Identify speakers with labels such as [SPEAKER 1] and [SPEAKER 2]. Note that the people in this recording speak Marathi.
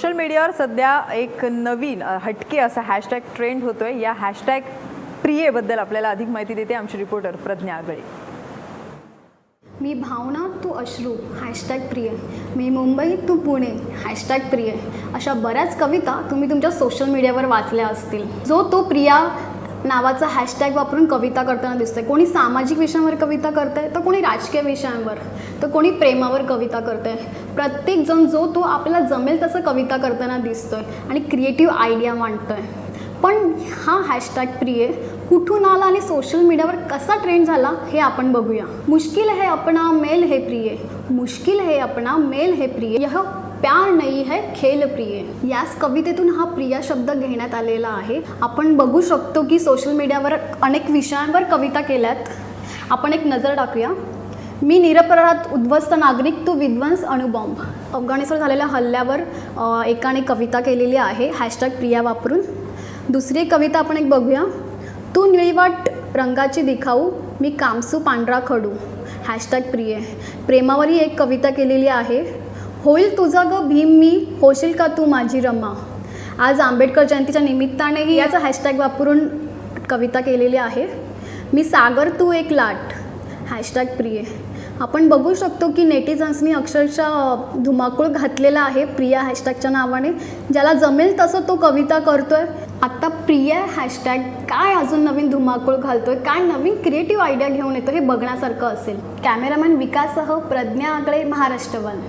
[SPEAKER 1] सोशल मीडियावर सध्या एक नवीन हटके असा हॅशटॅग ट्रेंड होतोय. या हॅशटॅग प्रियेबद्दल आपल्याला अधिक माहिती देते आमची रिपोर्टर प्रज्ञा आगळे.
[SPEAKER 2] मी भावना तू अश्रू हॅशटॅग प्रिय. मी मुंबई तू पुणे हॅशटॅग प्रिय. अशा बऱ्याच कविता तुम्ही तुमच्या सोशल मीडियावर वाचल्या असतील. जो तो प्रिया नावाचा हॅशटॅग वापरून कविता करताना दिसतंय. कोणी सामाजिक विषयांवर कविता करतंय तर कोणी राजकीय विषयांवर तर कोणी प्रेमावर कविता करतंय. प्रत्येकजण जो तो आपल्याला जमेल तसं कविता करताना दिसतोय आणि क्रिएटिव्ह आयडिया मांडतोय. पण हा हॅशटॅग प्रिय कुठून आला आणि सोशल मीडियावर कसा ट्रेंड झाला हे आपण बघूया. मुश्किल है अपना मेल हे प्रिय. मुश्किल है अपना मेल हे प्रिय. यह प्यार नाही है खेल प्रिय. याच कवितेतून हा प्रिया शब्द घेण्यात आलेला आहे. आपण बघू शकतो की सोशल मीडियावर अनेक विषयांवर कविता केल्यात. आपण एक नजर टाकूया. मी निरपराध उद्ध्वस्त नागरिक तू विध्वंस अणुबॉम्ब. अफगाणिस्तान झालेल्या हल्ल्यावर एकाने कविता केलेली आहे. हॅशटॅग प्रिया वापरून. दुसरी कविता आपण एक बघूया. तू निळीवाट रंगाची दिखाऊ मी कामसू पांढरा खडू. हॅशटॅग प्रिय. प्रेमावरही एक कविता केलेली आहे. होईल तुझा ग भीम मी होशील का तू माझी रमा? आज आंबेडकर जयंतीच्या निमित्तानेही याचा हॅशटॅग वापरून कविता केलेली आहे. मी सागर तू एक लाट. हॅशटॅग प्रिय. आपण बघू शकतो की नेटिझन्सनी अक्षरशः धुमाकूळ घातलेला आहे प्रिया हॅशटॅगच्या नावाने. ज्याला जमेल तसं तो कविता करतोय. आत्ता प्रिया हॅशटॅग काय अजून नवीन धुमाकूळ घालतोय? काय नवीन क्रिएटिव्ह आयडिया घेऊन येतो हे बघण्यासारखं असेल. कॅमेरामॅन विकाससह प्रज्ञा आगळे महाराष्ट्रवन